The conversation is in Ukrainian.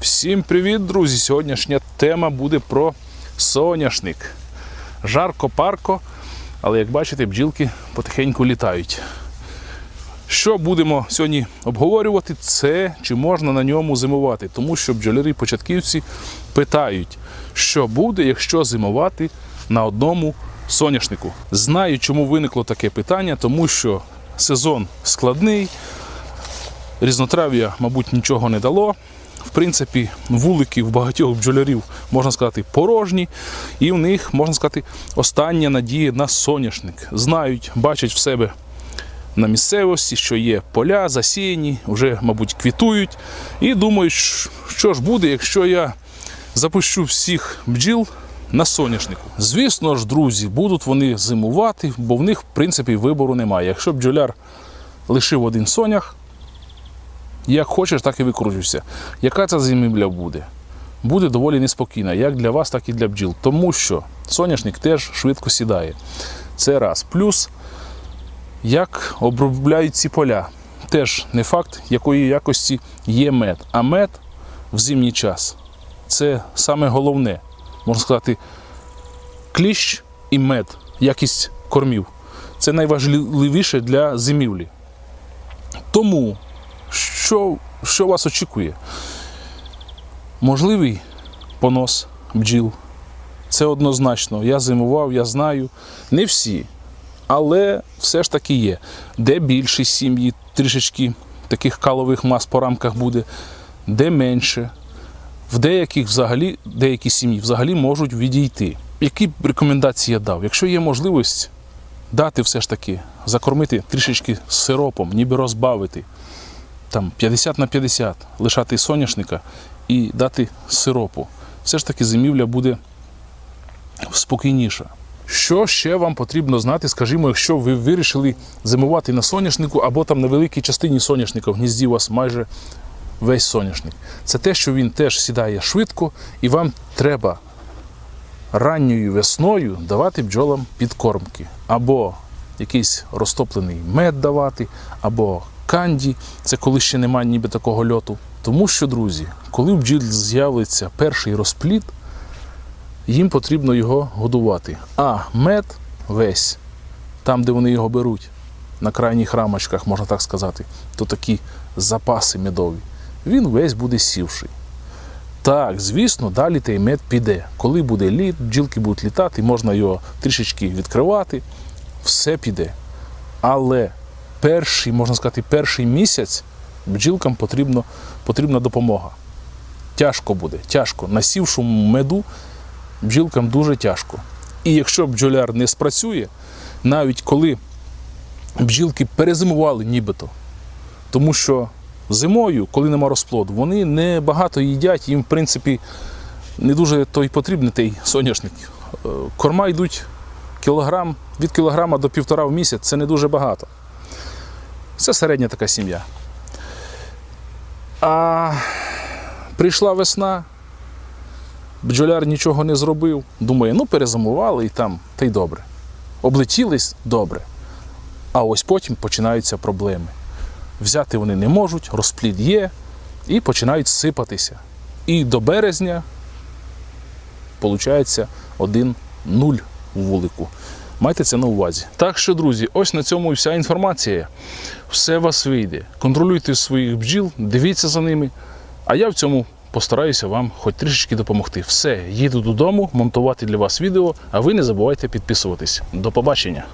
Всім привіт, друзі! Сьогоднішня тема буде про соняшник. Жарко, парко, але як бачите, бджілки потихеньку літають. Що будемо сьогодні обговорювати, це чи можна на ньому зимувати. Тому що бджолярі-початківці питають, що буде, якщо зимувати на одному соняшнику. Знаю, чому виникло таке питання, тому що сезон складний, різнотрав'я, мабуть, нічого не дало. В принципі, вулики в багатьох бджолярів, можна сказати, порожні, і в них, можна сказати, остання надія на соняшник. Знають, бачать в себе на місцевості, що є поля засіяні, вже, мабуть, квітують, і думають, що ж буде, якщо я запущу всіх бджіл на соняшнику. Звісно ж, друзі, будуть вони зимувати, бо в них, в принципі, вибору немає. Якщо бджоляр лишив один сонях, як хочеш, так і викручуйся. Яка ця зимівля буде? Буде доволі неспокійна, як для вас, так і для бджіл. Тому що соняшник теж швидко сідає. Це раз. Плюс, як обробляють ці поля. Теж не факт, якої якості є мед. А мед в зимній час це саме головне. Можна сказати, кліщ і мед, якість кормів. Це найважливіше для зимівлі. Тому що, що вас очікує? Можливий понос бджіл. Це однозначно. Я зимував, я знаю. Не всі. Але все ж таки є. Де більші сім'ї, трішечки таких калових мас по рамках буде, де менше. В деяких взагалі, деякі сім'ї взагалі можуть відійти. Які б рекомендації я дав? Якщо є можливість дати все ж таки, закормити трішечки сиропом, ніби розбавити там 50 на 50 лишати соняшника і дати сиропу. Все ж таки зимівля буде спокійніша. Що ще вам потрібно знати, скажімо, якщо ви вирішили зимувати на соняшнику або там на великій частині соняшника в гнізді у вас майже весь соняшник. Це те, що він теж сідає швидко, і вам треба ранньою весною давати бджолам підкормки. Або якийсь розтоплений мед давати, або канді, це коли ще немає ніби такого льоту. Тому що, друзі, коли в бджіл з'явиться перший розплід, їм потрібно його годувати. А мед весь, там, де вони його беруть, на крайніх рамочках, можна так сказати, то такі запаси медові, він весь буде сівший. Так, звісно, далі той мед піде. Коли буде літ, бджілки будуть літати, можна його трішечки відкривати, все піде. Але перший, можна сказати, перший місяць бджілкам потрібно, потрібна допомога. Тяжко буде, тяжко. На меду бджілкам дуже тяжко. І якщо бджоляр не спрацює, навіть коли бджілки перезимували нібито, тому що зимою, коли нема розплоду, вони не багато їдять, їм, в принципі, не дуже той потрібний той соняшник. Е, Корма йдуть кілограм, від кілограма до півтора в місяць, це не дуже багато. Це середня така сім'я. А прийшла весна, бджоляр нічого не зробив. Думає, ну перезимували і там, та й добре. Облетілись добре. А ось потім починаються проблеми. Взяти вони не можуть, розплід є, і починають сипатися. І до березня, виходить, 1-0 у вулику. Майте це на увазі. Так що, друзі, ось на цьому і вся інформація. Все вас вийде. Контролюйте своїх бджіл, дивіться за ними. А я в цьому постараюся вам хоч трішечки допомогти. Все, їду додому, монтувати для вас відео, а ви не забувайте підписуватись. До побачення!